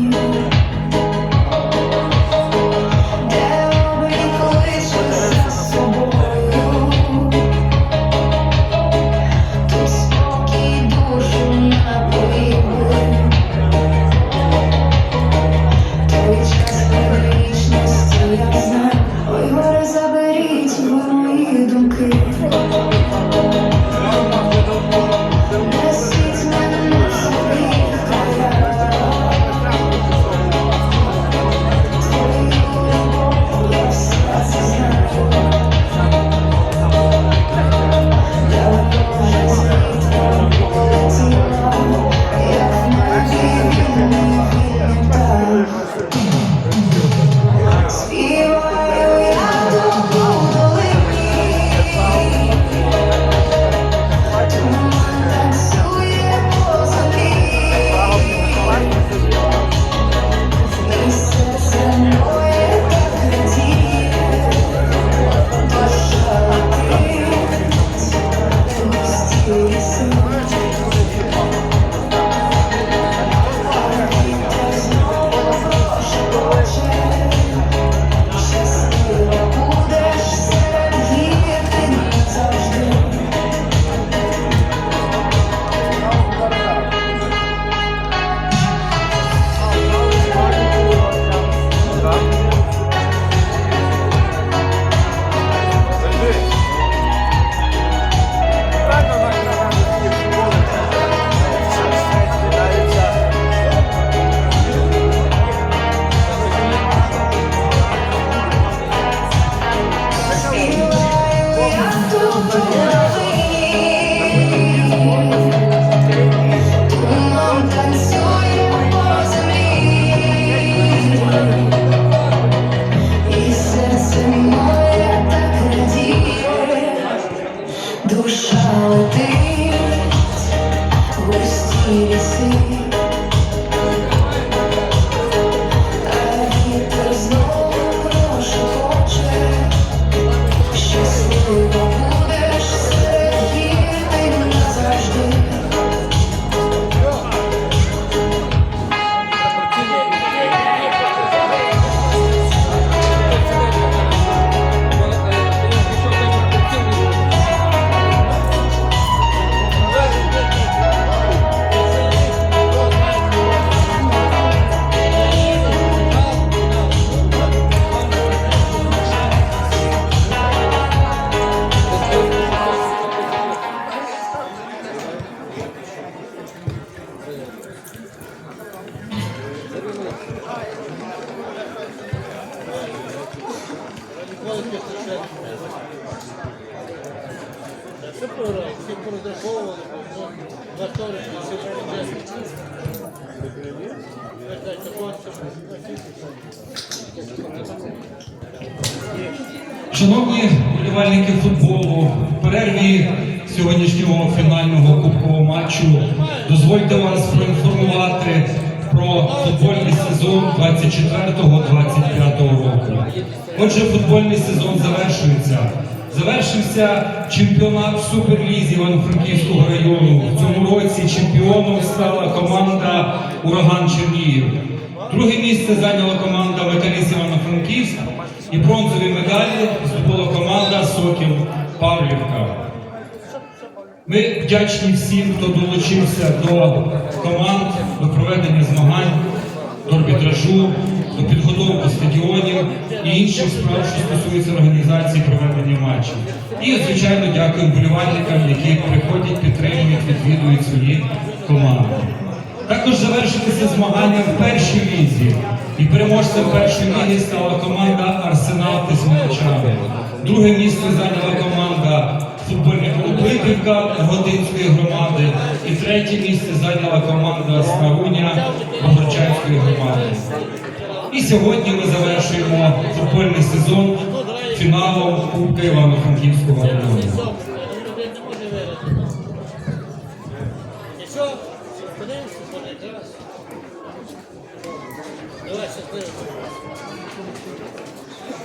you. Все програв, всі порозраховували, на вторик, буде. Дайте. Шановні вболівальники футболу, в перерві сьогоднішнього фінального кубкового матчу дозвольте вас проінформувати про футбольний сезон 24-25 року. Отже, футбольний сезон завершується. Завершився чемпіонат Суперлізі Івано-Франківського району. В цьому році чемпіоном стала команда Ураган Чернігів. Друге місце зайняла команда Металіст Івано-Франківськ і бронзові медалі здобула команда Сокіл Павлівка. Ми вдячні всім, хто долучився до команд, до проведення змагань, до арбітражу, до підготовки стадіонів і інших справ, що стосуються організації проведення матчів. І, звичайно, дякую вболівальникам, які приходять, підтримують, відвідують свої команди. Також завершилися змагання в першій лізі. І переможцем першої ліги стала команда Арсенал Тисмачани. Друге місце зайняла команда футбольний клуб Липівка Годинської громади. І третє місце зайняла команда Смаруня Богорчанської громади. І сьогодні ми завершуємо футбольний сезон фіналом Кубка Івано-Франківського району. Людей не